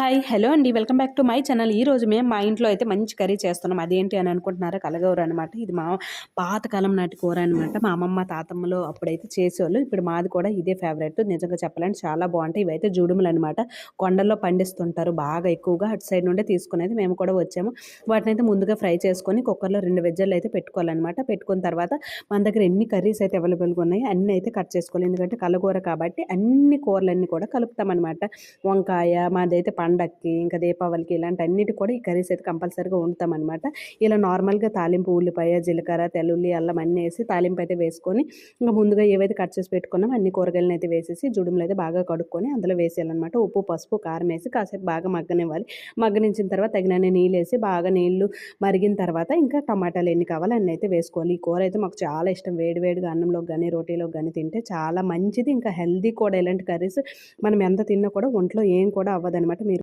Hi hello అండి. Welcome back to my channel. ఈ రోజు మేము మా ఇంట్లో అయితే మంచి కర్రీ చేస్తున్నాం. అదేంటి అని అనుకుంటున్నారా? కలగూర అనమాట ఇది మా పాతకాలం నాటి కూర అనమాట మా అమ్మమ్మ తాతమ్మలో అప్పుడైతే చేసేవాళ్ళు. ఇప్పుడు మాది కూడా ఇదే ఫేవరెట్ నిజంగా చెప్పాలంటే చాలా బాగుంటాయి. ఇవైతే జుడుములు అనమాట కొండల్లో పండిస్తుంటారు. బాగా ఎక్కువగా అటు సైడ్ నుండే తీసుకునేది మేము కూడా వచ్చాము. వాటిని అయితే ముందుగా ఫ్రై చేసుకొని కుక్కర్లో రెండు వెజ్జలు అయితే పెట్టుకోవాలన్నమాట. పెట్టుకున్న తర్వాత మన దగ్గర ఎన్ని కర్రీస్ అయితే అవైలబుల్గా ఉన్నాయి అన్నీ అయితే కట్ చేసుకోవాలి. ఎందుకంటే కలగూర కాబట్టి అన్ని కూరలన్నీ కూడా కలుపుతామన్నమాట వంకాయ మాదైతే పండక్కి ఇంకా దీపావళికి ఇలాంటి అన్నిటి కూడా ఈ కర్రీస్ అయితే కంపల్సరీగా వండుతాం అనమాట ఇలా నార్మల్గా తాలింపు ఉల్లిపాయ జీలకర్ర తెల్లుల్లి అల్లం అన్నీ వేసి తాలింపు అయితే వేసుకొని ఇంకా ముందుగా ఏవైతే కట్ చేసి పెట్టుకున్నామో అన్ని కూరగాయలను అయితే వేసేసి జుడుములు అయితే బాగా కడుక్కొని అందులో వేసేయాలన్నమాట. ఉప్పు పసుపు కారం వేసి కాసేపు బాగా మగ్గనివ్వాలి. మగ్గనించిన తర్వాత తగినన్ని నీళ్ళు వేసి బాగా నీళ్ళు మరిగిన తర్వాత ఇంకా టమాటాలు ఎన్ని కావాలో అన్నీ అయితే వేసుకోవాలి. ఈ కూర అయితే మాకు చాలా ఇష్టం. వేడివేడిగా అన్నంలోకి కానీ రోటీలోకి కానీ తింటే చాలా మంచిది. ఇంకా హెల్దీ కూడా ఇలాంటి కర్రీస్ మనం ఎంత తిన్నా కూడా ఒంట్లో ఏం కూడా అవ్వదనమాట మీరు